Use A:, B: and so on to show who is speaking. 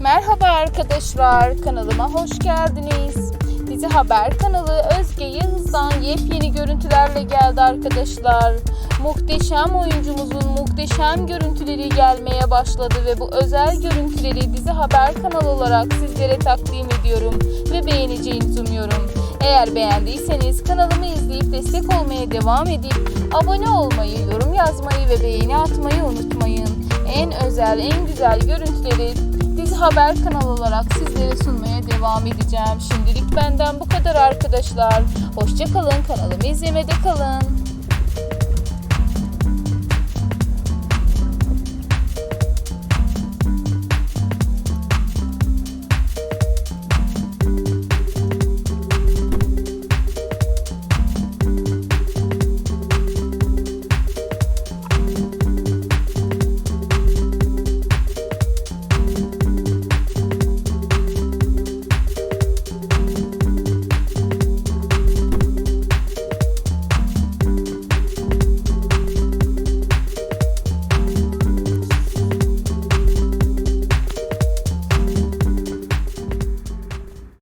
A: Merhaba arkadaşlar, kanalıma hoş geldiniz. Dizi Haber kanalı Özge Yağız'dan yepyeni görüntülerle geldi arkadaşlar. Muhteşem oyuncumuzun muhteşem görüntüleri gelmeye başladı ve bu özel görüntüleri Dizi Haber kanalı olarak sizlere takdim ediyorum ve beğeneceğinizi umuyorum. Eğer beğendiyseniz kanalımı izleyip destek olmaya devam edip abone olmayı, yorum yazmayı ve beğeni atmayı unutmayın. En özel, en güzel görüntüleri Dizi Haber kanalı olarak sizlere sunmaya devam edeceğim. Şimdilik benden bu kadar arkadaşlar. Hoşçakalın, kanalımı izlemede kalın.